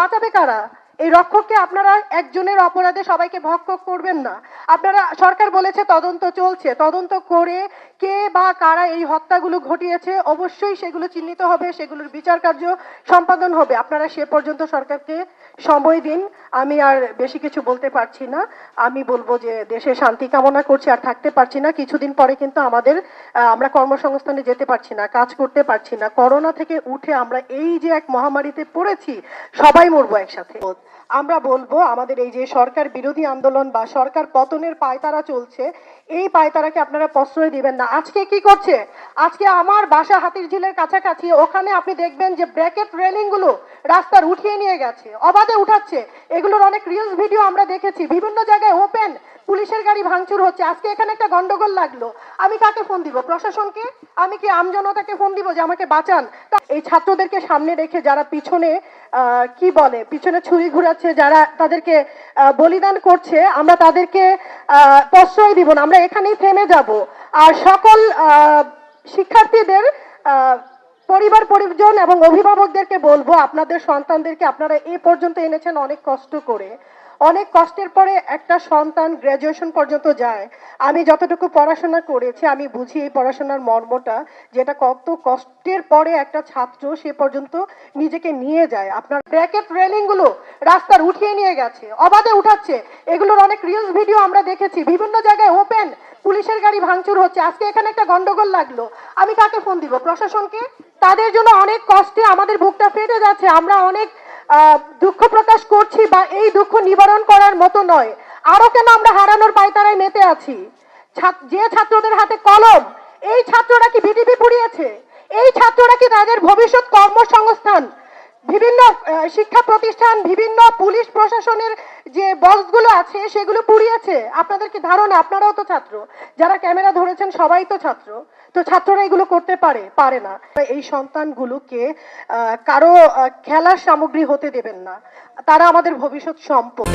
বাঁচাবে কারা? এই রক্ষককে আপনারা একজনের অপরাধে সবাইকে ভক্ষক করবেন না। আপনারা, সরকার বলেছে তদন্ত চলছে। তদন্ত করে কে বা কারা এই হত্যাগুলো ঘটিয়েছে, অবশ্যই সেগুলো চিহ্নিত হবে, সেগুলোর বিচার কার্য সম্পাদন হবে। আপনারা সে পর্যন্ত সরকারকে সময় দিন, আমি আর বেশি কিছু বলতে পারছি না। আমি বলব যে দেশে শান্তি কামনা করছি, আর থাকতে পারছি না। কিছুদিন পরে কিন্তু আমাদের আমরা কর্মসংস্থানে যেতে পারছি না, কাজ করতে পারছি না। করোনা থেকে উঠে আমরা এই যে এক মহামারীতে পড়েছি, সবাই মরবো একসাথে। আমরা বলব, আমাদের এই যে সরকার বিরোধী আন্দোলন বা সরকার পতনের পায়তারা চলছে, এই পায়তারাকে আপনারা প্রশ্রয় দিবেন না। আজকে কি করছে? আজকে আমার বাসা হাতির ঝিলের কাছাকাছি, ওখানে আপনি দেখবেন যে ব্র্যাকেট রেলিংগুলো রাস্তার উঠিয়ে নিয়ে গেছে, অবাধে উঠাচ্ছে। এগুলোর অনেক রিলস ভিডিও আমরা দেখেছি। বিভিন্ন জায়গায় ওপেন পুলিশের গাড়ি ভাঙচুর হচ্ছে। আজকে এখানে একটা গন্ডগোল লাগল। আমি কাকে ফোন দিব? প্রশাসনকে? আমি কি আমজনতাকে ফোন দিব যে আমাকে বাঁচান? এই ছাত্রদেরকে সামনে রেখে যারা পিছনে কি বলে, পিছনে ছুরি ঘুরাচ্ছে, যারা তাদেরকে বলিদান করছে, আমরা তাদেরকে প্রশ্রয় দিব না। আমরা এখানেই থেমে যাব। আর সকল শিক্ষার্থীদের পরিবার পরিজন এবং অভিভাবকদেরকে বলব, আপনাদের সন্তানদেরকে আপনারা এ পর্যন্ত এনেছেন অনেক কষ্ট করে। অনেক কষ্টের পরে একটা সন্তান গ্রাজুয়েশন পর্যন্ত যায়। আমি যতটুকু পড়াশোনা করেছি, আমি বুঝি এই পড়াশোনার মর্মটা, যেটা কত কষ্টের পরে একটা ছাত্র সে পর্যন্ত নিজেকে নিয়ে যায়। আপনার ব্র্যাকেট রেলিংগুলো রাস্তার উঠিয়ে নিয়ে গেছে, অবাধে উঠাচ্ছে। এগুলোর অনেক রিলস ভিডিও আমরা দেখেছি। বিভিন্ন জায়গায় ওপেন পুলিশের গাড়ি ভাঙচুর হচ্ছে। আজকে এখানে একটা গন্ডগোল লাগল। আমি কাকে ফোন দিব? প্রশাসনকে? তাদের জন্য অনেক কষ্টে আমাদের বুকটা ফেটে যাচ্ছে। আমরা অনেক দুঃখ প্রকাশ করছি বা এই দুঃখ নিবারণ করার মতো নয়। আরও কেন আমরা হারানোর পায়তারায় মেতে আছি? যে ছাত্রদের হাতে কলম, এই ছাত্ররা কি বিটিপি পুড়িয়েছে? এই ছাত্ররা কি তাদের ভবিষ্যৎ কর্মসংস্থান বিভিন্ন শিক্ষা প্রতিষ্ঠান, বিভিন্ন পুলিশ প্রশাসনের যে বক্সগুলো আছে, সেগুলো পুড়িয়েছে। আপনাদের কি ধারণা? আপনারাও তো ছাত্র। যারা ক্যামেরা ধরেছেন, সবাই তো ছাত্র। তো ছাত্ররা এগুলো করতে পারে? পারে না। এই সন্তানগুলোকে কারও খেলার সামগ্রী হতে দেবেন না। তারা আমাদের ভবিষ্যৎ সম্পদ।